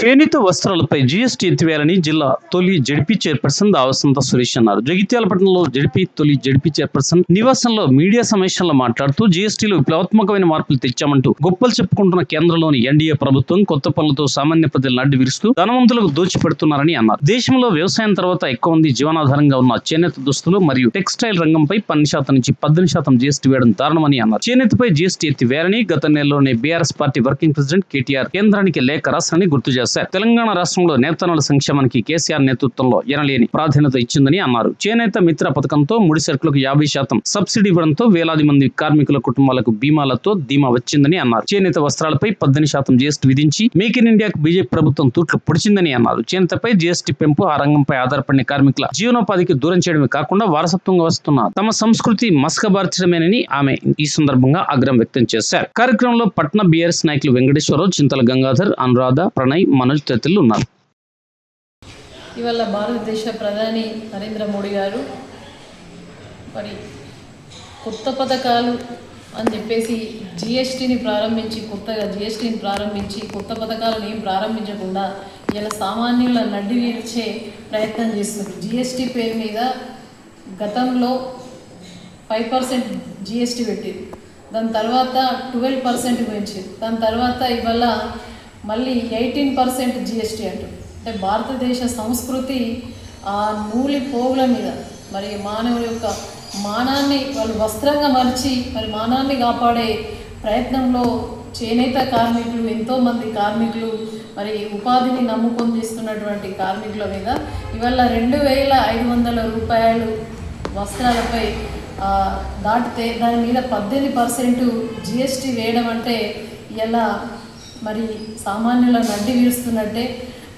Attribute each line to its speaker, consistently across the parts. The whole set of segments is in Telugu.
Speaker 1: చేనేత వస్త్రాలపై జీఎస్టీ ఎత్తివేయాలని జిల్లా తొలి జడ్పీ చైర్పర్సన్ దావసంత సురేష్ అన్నారు. జగిత్యాల పట్టణంలో జడ్పీ తొలి జడ్పీ చైర్పర్సన్ నివాసంలో మీడియా సమావేశంలో మాట్లాడుతూ జీఎస్టీలో విప్లవాత్మకమైన మార్పులు తెచ్చామంటూ గొప్పలు చెప్పుకుంటున్న కేంద్రంలోని ఎన్డీఏ ప్రభుత్వం కొత్త పనులతో సామాన్య ప్రజలు నడ్డి విరుస్తూ ధనవంతులకు దోచిపెడుతున్నారని అన్నారు. దేశంలో వ్యవసాయం తర్వాత ఎక్కువ మంది జీవనాధారంగా ఉన్న చేనేత దుస్తులు మరియు టెక్స్టైల్ రంగంపై పన్నెండు శాతం నుంచి పద్దెనిమిది శాతం జీఎస్టీ వేయడం దారుణమని అన్నారు. చేనేతపై జీఎస్టీ ఎత్తివేయాలని గత నెలలోనే BRS party working president KTR కేంద్రానికి లేఖ రాష్ట్రాన్ని గుర్తు చేశారు. తెలంగాణ రాష్ట్రంలో నేతనాల సంక్షేమానికి కేసీఆర్ నేతృత్వంలో ఎనలేని ప్రాధాన్యత ఇచ్చిందని అన్నారు. చేనేత మిత్ర పథకంతో ముడి సరుకులకు యాభై శాతం సబ్సిడీ ఇవ్వడంతో వేలాది మంది కార్మికుల కుటుంబాలకు బీమాలతో ధీమా వచ్చిందని అన్నారు. చేనేత వస్త్రాలపై పద్దెనిమిది శాతం జీఎస్టీ విధించి మేక్ ఇన్ ఇండియాకు బీజేపీ ప్రభుత్వం తూట్లు పొడిచిందని అన్నారు. చేనేతపై జీఎస్టీ పెంపు ఆ రంగంపై ఆధారపడిన కార్మికుల జీవనోపాధికి దూరం చేయడమే కాకుండా వారసత్వంగా వస్తున్న తమ సంస్కృతి మస్కబార్చడమేనని ఆమె ఈ సందర్భంగా ఆగ్రహం వ్యక్తం చేశారు. కార్యక్రమంలో పట్న బీఆర్ఎస్ నాయకులు వెంకటేశ్వరరావు చింతల గంగాధర్ అనురాధ ప్రణయ్ మనోజ్ తదితరులు ఉన్నారు
Speaker 2: ఇవాళ భారతదేశ ప్రధాని నరేంద్ర మోడీ గారు మరి కొత్త పథకాలు అని చెప్పేసి జిఎస్టీని ప్రారంభించి కొత్తగా జిఎస్టీని ప్రారంభించి కొత్త పథకాలను ఏం ప్రారంభించకుండా ఇలా సామాన్యుల నడ్డి నిలిచే ప్రయత్నం చేస్తున్నారు. జిఎస్టీ పేరు మీద గతంలో ఫైవ్ పర్సెంట్ జిఎస్టీ పెట్టింది దాని తర్వాత ట్వెల్వ్ పర్సెంట్ పెంచింది దాని తర్వాత ఇవాళ మళ్ళీ ఎయిటీన్ పర్సెంట్ జిఎస్టీ అంటారు. అంటే భారతదేశ సంస్కృతి ఆ నూలి పోగుల మీద మరి మానవుల యొక్క మానాన్ని వాళ్ళు వస్త్రంగా మలిచి మరి మానాన్ని కాపాడే ప్రయత్నంలో చేనేత కార్మికులు ఎంతోమంది కార్మికులు మరి ఉపాధిని నమ్ముకొని చేస్తున్నటువంటి కార్మికుల మీద ఇవాళ రెండు వేల ఐదు వందల రూపాయలు వస్త్రాలపై దాటితే దాని మీద పద్దెనిమిది పర్సెంట్ జిఎస్టీ వేయడం అంటే ఇలా మరి సామాన్యుల నడ్డి వీడుస్తున్నట్టే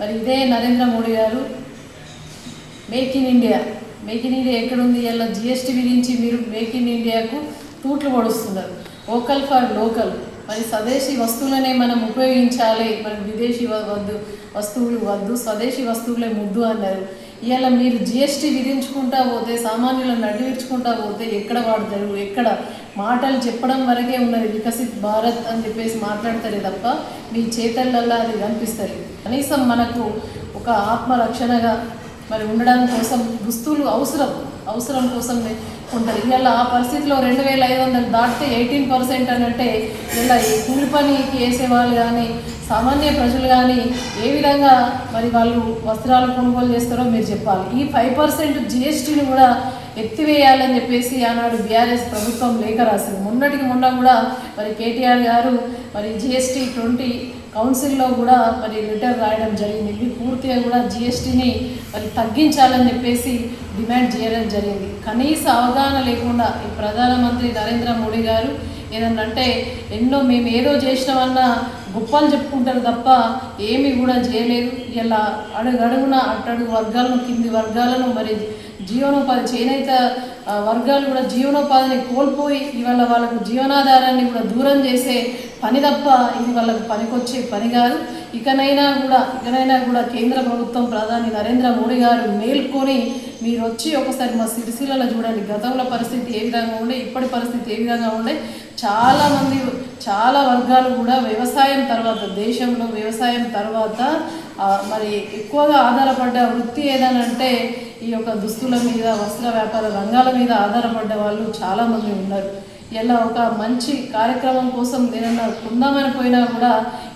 Speaker 2: మరి ఇదే నరేంద్ర మోడీ గారు make in India. Make in India ఎక్కడుంది? ఇలా జిఎస్టీ విధించి మీరు మేక్ ఇన్ ఇండియాకు తూట్లు పొడుస్తున్నారు. Vocal for local. మరి స్వదేశీ వస్తువులనే మనం ఉపయోగించాలి. మరి విదేశీ వద్దు వస్తువులు వద్దు స్వదేశీ వస్తువులే ముద్దు అన్నారు. ఇవాళ మీరు జిఎస్టీ విధించుకుంటా పోతే సామాన్యులను నడిపించుకుంటా పోతే ఎక్కడ వాడతారు? ఎక్కడ? మాటలు చెప్పడం వరకే ఉన్నది వికసిత్ భారత్ అని చెప్పేసి మాట్లాడతారే తప్ప మీ చేతలల్లో అది కనిపిస్తుంది కనీసం మనకు ఒక ఆత్మరక్షణగా మరి ఉండడం కోసం దుస్తులు అవసరం. అవసరం కోసం ఉంటుంది ఇవాళ ఆ పరిస్థితిలో రెండు వేల ఐదు వందలు దాటితే ఎయిటీన్ పర్సెంట్ అని ఇలా ఈ కూలి పనికి వేసే వాళ్ళు కానీ సామాన్య ప్రజలు కానీ ఏ విధంగా మరి వాళ్ళు వస్త్రాలు కొనుగోలు చేస్తారో మీరు చెప్పాలి. ఈ ఫైవ్ పర్సెంట్ జిఎస్టీని కూడా ఎత్తివేయాలని చెప్పేసి ఆనాడు బీఆర్ఎస్ ప్రభుత్వం లేఖ రాసింది. మొన్నటికి మొన్న కూడా మరి కేటీఆర్ గారు మరి జిఎస్టీ ట్వంటీ కౌన్సిల్లో కూడా మరి లెటర్ రాయడం జరిగింది. ఇవి పూర్తిగా కూడా జిఎస్టీని మరి తగ్గించాలని చెప్పేసి డిమాండ్ చేయడం జరిగింది. కనీస అవగాహన లేకుండా ఈ ప్రధానమంత్రి నరేంద్ర మోడీ గారు ఏదంటే ఎన్నో మేము ఏదో చేసినామన్న గొప్పలు చెప్పుకుంటారు తప్ప ఏమీ కూడా చేయలేదు. ఇలా అడుగడుగున అట్టడుగు వర్గాలను కింది వర్గాలను మరి జీవనోపాధి చేనేత వర్గాలు కూడా జీవనోపాధిని కోల్పోయి ఇవాళ వాళ్ళకు జీవనాధారాన్ని కూడా దూరం చేసే పని తప్ప ఇది వాళ్ళకు పనికొచ్చే పని కాదు. ఇకనైనా కూడా ఇకనైనా కూడా కేంద్ర ప్రభుత్వం ప్రధాని నరేంద్ర మోడీ గారు మేల్కొని మీరు వచ్చి ఒకసారి మా సిరిసిల్లలో చూడండి. గతంలో పరిస్థితి ఏ విధంగా ఉండే ఇప్పటి పరిస్థితి ఏ విధంగా ఉండే చాలామంది చాలా వర్గాలు కూడా వ్యవసాయం తర్వాత దేశంలో వ్యవసాయం తర్వాత మరి ఎక్కువగా ఆధారపడ్డ వృత్తి ఏదనంటే ఈ యొక్క దుస్తుల మీద వస్త్ర వ్యాపార రంగాల మీద ఆధారపడ్డ వాళ్ళు చాలామంది ఉన్నారు. ఇలా ఒక మంచి కార్యక్రమం కోసం ఏదైనా కొందామని పోయినా కూడా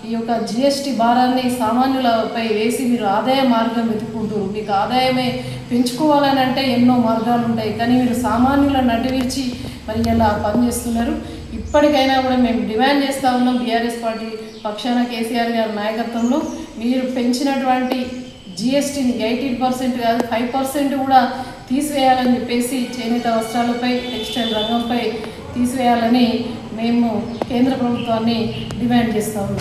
Speaker 2: ఈ యొక్క జిఎస్టీ భారాన్ని సామాన్యులపై వేసి మీరు ఆదాయ మార్గం వెతుక్కుంటారు మీకు ఆదాయమే పెంచుకోవాలని అంటే ఎన్నో మార్గాలు ఉంటాయి. కానీ మీరు సామాన్యులను నటివిర్చి మరి ఇలా పనిచేస్తున్నారు? ఇప్పటికైనా కూడా మేము డిమాండ్ చేస్తూ ఉన్నాం. బీఆర్ఎస్ పార్టీ పక్షాన కేసీఆర్ గారి నాయకత్వంలో మీరు పెంచినటువంటి జిఎస్టీని ఎయిటీన్ పర్సెంట్ కాదు ఫైవ్ పర్సెంట్ కూడా తీసివేయాలని చెప్పేసి చేనేత వస్త్రాలపై టెక్స్టైల్ రంగంపై తీసివేయాలని మేము కేంద్ర ప్రభుత్వాన్ని డిమాండ్ చేస్తాము.